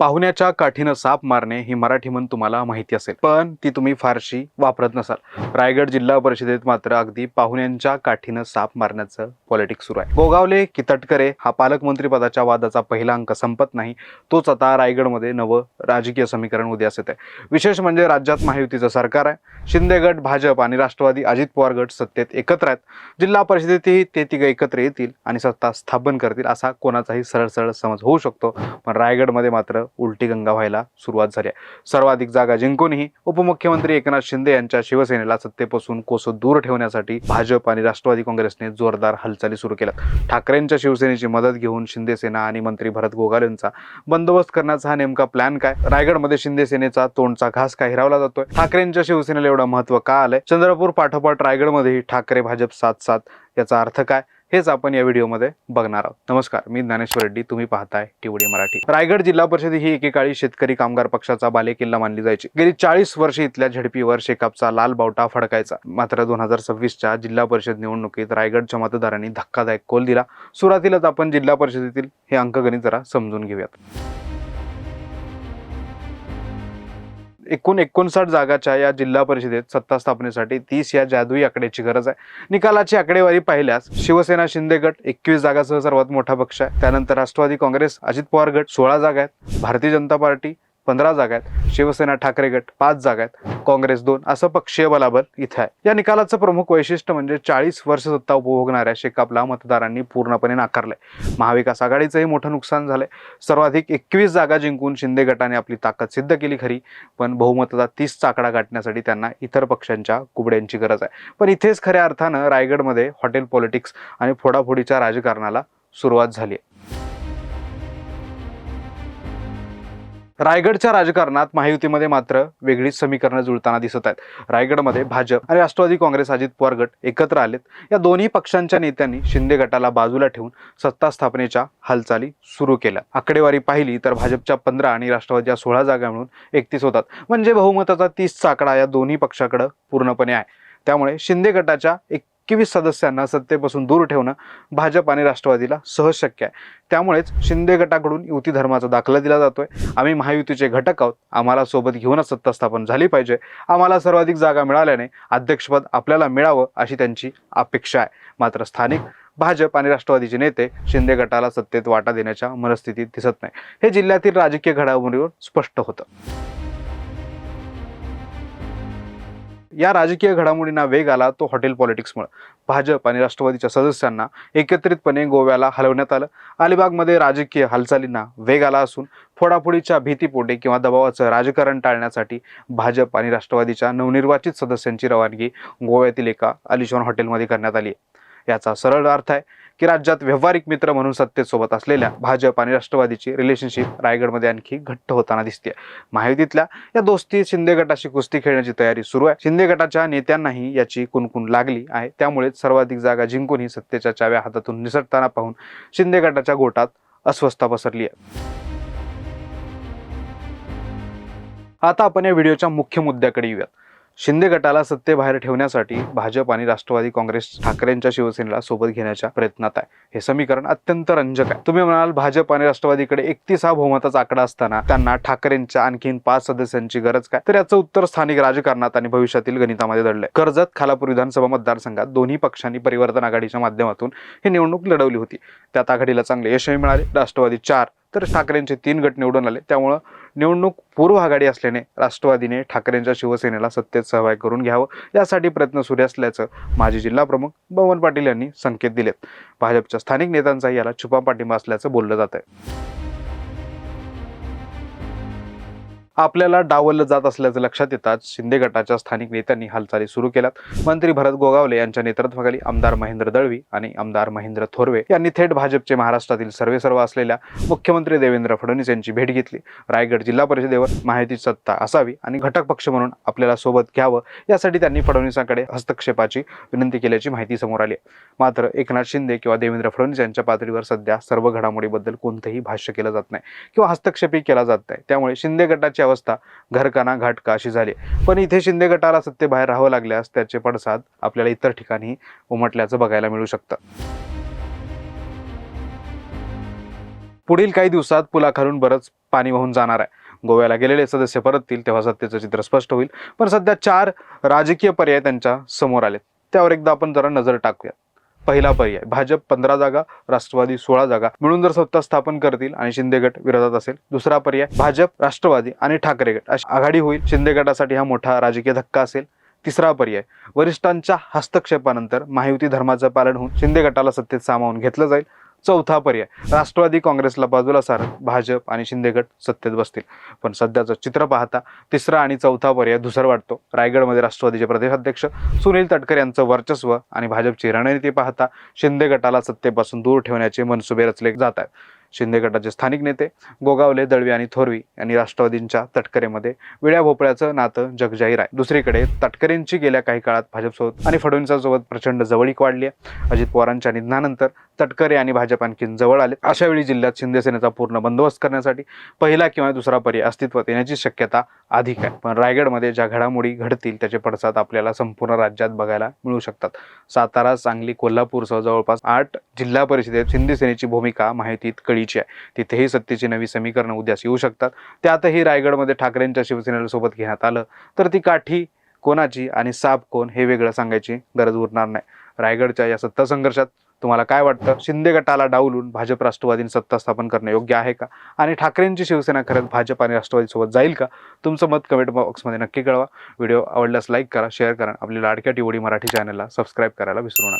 पाहुण्याच्या काठीनं साप मारणे ही मराठी म्हण तुम्हाला माहिती असेल. पण ती तुम्ही फारशी वापरत नसाल. रायगड जिल्हा परिषदेत मात्र अगदी पाहुण्यांच्या काठीनं साप मारण्याचं पॉलिटिक्स सुरू आहे. गोगावले की तटकरे हा पालकमंत्री पदाच्या वादाचा पहिला अंक संपत नाही. तोच आता रायगडमध्ये नवं राजकीय समीकरण उद्यास येत आहे. विशेष म्हणजे राज्यात महायुतीचं सरकार आहे. शिंदे गट भाजप आणि राष्ट्रवादी अजित पवार गट सत्तेत एकत्र आहेत. जिल्हा परिषदेतही ते तिघं एकत्र येतील आणि सत्ता स्थापन करतील असा कोणाचाही सरळ सरळ समज होऊ शकतो. पण रायगडमध्ये मात्र उलटी गंगा व्हायला सुरुवात झाली आहे. सर्वाधिक जागा जिंकूनही उपमुख्यमंत्री एकनाथ शिंदे यांच्या शिवसेनेला सत्तेपासून कोसं दूर ठेवण्यासाठी भाजप आणि राष्ट्रवादी काँग्रेसने जोरदार हालचाली सुरू केल्यात. ठाकरेंच्या शिवसेनेची मदत घेऊन शिंदे सेना आणि मंत्री भरत गोगालेंचा बंदोबस्त करण्याचा हा नेमका प्लॅन काय? रायगडमध्ये शिंदे सेनेचा तोंडचा घास काय हिरावला जातोय? ठाकरेंच्या शिवसेनेला एवढं महत्त्व का आलंय? चंद्रपूर पाठोपाठ रायगडमध्येही ठाकरे भाजप साथ साथ याचा अर्थ काय? हेच आपण या व्हिडिओमध्ये बघणार आहोत. नमस्कार मी ज्ञानेश्वर रेड्डी तुम्ही पाहताय टीवडी मराठी. रायगड जिल्हा परिषद ही एकेकाळी शेतकरी कामगार पक्षाचा बालेकिल्ला मानली जायची. गेली चाळीस वर्षे इथल्या झडपीवर शेकापचा लाल बावटा फडकायचा. मात्र दोन हजार सव्वीसच्या जिल्हा परिषद निवडणुकीत रायगडच्या मतदारांनी धक्कादायक कोल दिला. सुरुवातीलाच आपण जिल्हा परिषदेतील हे अंकगणित जरा समजून घेऊयात. एकूण एकोणसाठ जागाच्या या जिल्हा परिषदेत सत्ता स्थापनेसाठी तीस या जादुई आकड्याची गरज आहे. निकालाची आकडेवारी पाहिल्यास शिवसेना शिंदे गट एकवीस जागासह सर्वात मोठा पक्ष आहे. त्यानंतर राष्ट्रवादी काँग्रेस अजित पवार गट सोळा जागा आहेत. भारतीय जनता पार्टी पंधरा जागा आहेत. शिवसेना ठाकरे गट पाच जागा आहेत. काँग्रेस दोन. असं पक्षीय बलाबल इथं आहे. या निकालाचं प्रमुख वैशिष्ट्य म्हणजे चाळीस वर्ष सत्ता उपभोगणाऱ्या शेकापला मतदारांनी पूर्णपणे नाकारलंय. महाविकास आघाडीचंही मोठं नुकसान झालंय. सर्वाधिक एकवीस जागा जिंकून शिंदे गटाने आपली ताकद सिद्ध केली खरी पण बहुमतचा तीस चाकडा गाठण्यासाठी त्यांना इतर पक्षांच्या कुबड्यांची गरज आहे. पण इथेच खऱ्या अर्थानं रायगडमध्ये हॉटेल पॉलिटिक्स आणि फोडाफोडीच्या राजकारणाला सुरुवात झाली आहे. रायगडच्या राजकारणात महायुतीमध्ये मात्र वेगळीच समीकरणं जुळताना दिसत आहेत. रायगडमध्ये भाजप आणि राष्ट्रवादी काँग्रेस अजित पवार गट एकत्र आलेत. या दोन्ही पक्षांच्या नेत्यांनी शिंदे गटाला बाजूला ठेवून सत्ता स्थापनेच्या हालचाली सुरू केल्या. आकडेवारी पाहिली तर भाजपच्या पंधरा आणि राष्ट्रवादीच्या सोळा जागा मिळून एकतीस होतात. म्हणजे बहुमताचा तीस आकडा या दोन्ही पक्षाकडे पूर्णपणे आहे. त्यामुळे शिंदे गटाच्या एक एकवीस सदस्यांना सत्तेपासून दूर ठेवणं भाजप आणि राष्ट्रवादीला सहज शक्य आहे. त्यामुळेच शिंदे गटाकडून युती धर्माचा दाखला दिला जातोय. आम्ही महायुतीचे घटक आहोत. आम्हाला सोबत घेऊनच सत्ता स्थापन झाली पाहिजे. आम्हाला सर्वाधिक जागा मिळाल्याने अध्यक्षपद आपल्याला मिळावं अशी त्यांची अपेक्षा आहे. मात्र स्थानिक भाजप आणि राष्ट्रवादीचे नेते शिंदे गटाला सत्तेत वाटा देण्याच्या मनस्थितीत दिसत नाही हे जिल्ह्यातील राजकीय घडामोडीवर स्पष्ट होतं. या राजकीय घडामोडींना वेग आला तो हॉटेल पॉलिटिक्समुळे. भाजप आणि राष्ट्रवादीच्या सदस्यांना एकत्रितपणे गोव्याला हलवण्यात आलं. अलिबागमध्ये राजकीय हालचालींना वेग आला असून फोडाफोडीच्या भीतीपोटे किंवा दबावाचं राजकारण टाळण्यासाठी भाजप आणि राष्ट्रवादीच्या नवनिर्वाचित सदस्यांची रवानगी गोव्यातील एका अलिशॉन हॉटेलमध्ये करण्यात आली आहे. याचा सरळ अर्थ आहे की राज्यात व्यावहारिक मित्र म्हणून सत्तेसोबत असलेल्या भाजप आणि राष्ट्रवादीची रिलेशनशिप रायगडमध्ये आणखी घट्ट होताना दिसते महायुतीतल्या या दोस्ती शिंदे गटाशी कुस्ती खेळण्याची तयारी सुरू आहे. शिंदे गटाच्या नेत्यांनाही याची कुणकुण लागली आहे. त्यामुळेच सर्वाधिक जागा जिंकूनही सत्तेच्या चाव्या हातातून निसटताना पाहून शिंदे गटाच्या गोटात अस्वस्थता पसरली आहे. आता आपण या व्हिडिओच्या मुख्य मुद्द्याकडे येऊयात. शिंदे गटाला सत्तेबाहेर ठेवण्यासाठी भाजप आणि राष्ट्रवादी काँग्रेस ठाकरेंच्या शिवसेनेला सोबत घेण्याच्या प्रयत्नात आहे. हे समीकरण अत्यंत रंजक आहे. तुम्ही म्हणाल भाजप आणि राष्ट्रवादीकडे एकतीस हा बहुमताचा आकडा असताना त्यांना ठाकरेंच्या आणखीन पाच सदस्यांची गरज काय? तर याचं उत्तर स्थानिक राजकारणात आणि भविष्यातील गणितामध्ये दडलंय. कर्जत खालापूर विधानसभा मतदारसंघात दोन्ही पक्षांनी परिवर्तन आघाडीच्या माध्यमातून ही निवडणूक लढवली होती. त्यात आघाडीला चांगले यशही मिळाले राष्ट्रवादी चार तर ठाकरेंचे तीन गट निवडून आले. त्यामुळं निवडणूक पूर्व आघाडी असल्याने राष्ट्रवादीने ठाकरेंच्या शिवसेनेला सत्तेत सहभाग करून घ्यावं यासाठी प्रयत्न सुरू असल्याचं माजी जिल्हा प्रमुख पवन पाटील यांनी संकेत दिलेत. भाजपच्या स्थानिक नेत्यांचा याला छुपा पाठिंबा असल्याचं बोललं जात आहे आपल्याला डावललं जात असल्याचं लक्षात येताच शिंदे गटाच्या स्थानिक नेत्यांनी हालचाली सुरू केल्यात. मंत्री भरत गोगावले यांच्या नेतृत्वाखाली आमदार महेंद्र दळवी आणि आमदार महेंद्र थोरवे यांनी थेट भाजपचे महाराष्ट्रातील सर्वेसर्व असलेल्या मुख्यमंत्री देवेंद्र फडणवीस यांची भेट घेतली. रायगड जिल्हा परिषदेवर माहिती सत्ता असावी आणि घटक पक्ष म्हणून आपल्याला सोबत घ्यावं यासाठी त्यांनी फडणवीसांकडे हस्तक्षेपाची विनंती केल्याची माहिती समोर आली मात्र एकनाथ शिंदे किंवा देवेंद्र फडणवीस यांच्या पातळीवर सध्या सर्व घडामोडीबद्दल कोणतंही भाष्य केलं जात नाही किंवा हस्तक्षेपही केला जात नाही. त्यामुळे शिंदे गटाच्या अवस्था घरकाना घाटका अशी झाली. पण इथे शिंदे गटाला सत्तेबाहेर राहावं लागल्यास त्याचे पडसाद आपल्याला इतर ठिकाणी उमटल्याचं बघायला मिळू शकतं. पुढील काही दिवसात पुलाखालून बरंच पाणी वाहून जाणार आहे. गोव्याला गेलेले सदस्य परततील तेव्हा सत्तेचं चित्र स्पष्ट होईल. पण सध्या चार राजकीय पर्याय त्यांच्यासमोर आलेत. त्यावर एकदा आपण जरा नजर टाकूया. पहिला पर्याय. भाजप पंधरा जागा राष्ट्रवादी सोळा जागा. मिळून जर सत्ता स्थापन करतील आणि शिंदे गट विरोधात असेल दुसरा पर्याय भाजप राष्ट्रवादी आणि ठाकरे गट. अशी आघाडी होईल. शिंदे गटासाठी हा मोठा राजकीय धक्का असेल. तिसरा पर्याय वरिष्ठांच्या हस्तक्षेपानंतर महायुती धर्माचं पालन होऊन शिंदे गटाला सत्तेत सामावून घेतलं जाईल. चौथा पर्याय. राष्ट्रवादी काँग्रेसला बाजूला सारत भाजप आणि शिंदे गट सत्तेत बसतील. पण सध्याचं चित्र पाहता तिसरा आणि चौथा पर्याय धुसर वाटतो. रायगडमध्ये राष्ट्रवादीचे प्रदेशाध्यक्ष सुनील तटकर यांचं वर्चस्व आणि भाजपची रणनीती पाहता शिंदे गटाला सत्तेपासून दूर ठेवण्याचे मनसुबे रचले जात आहेत. शिंदे गटाचे स्थानिक नेते गोगावले दळवी आणि थोरवी यांनी राष्ट्रवादींच्या तटकरेमध्ये विड्या भोपळ्याचं नातं जगजाहीर आहे. दुसरीकडे तटकरेंची गेल्या काही काळात भाजपसोबत आणि फडणवीसांसोबत प्रचंड जवळीक वाढली आहे. अजित पवारांच्या निधनानंतर तटकरे आणि भाजप आणखीन जवळ आले अशा वेळी जिल्ह्यात शिंदेसेनेचा पूर्ण बंदोबस्त करण्यासाठी पहिला किंवा दुसरा पर्याय अस्तित्वात येण्याची शक्यता अधिक आहे. पण रायगडमध्ये ज्या घडामोडी घडतील त्याचे पडसाद आपल्याला संपूर्ण राज्यात बघायला मिळू शकतात. सातारा सांगली कोल्हापूरसह जवळपास आठ जिल्हा परिषदेत शिंदेसेनेची भूमिका माहितीत कळीची आहे. तिथेही सत्तेची नवी समीकरणं उद्यास येऊ शकतात. त्यातही रायगडमध्ये ठाकरेंच्या शिवसेनेला सोबत घेण्यात आलं तर ती काठी कोणाची आणि साप कोण हे वेगळं सांगायची गरज उरणार नाही. रायगडच्या या सत्ता संघर्षात तुम्हाला काय वाटतं? शिंदे गटाला डावलून भाजप राष्ट्रवादीने सत्ता स्थापन करणं योग्य आहे का? आणि ठाकरेंची शिवसेना खरंच भाजप आणि राष्ट्रवादीसोबत जाईल का? तुमचं मत कमेंट बॉक्समध्ये नक्की कळवा. व्हिडिओ आवडल्यास लाईक करा शेअर करा आपल्या लाडक्या टिवडी मराठी चॅनलला सबस्क्राईब करायला विसरू नका.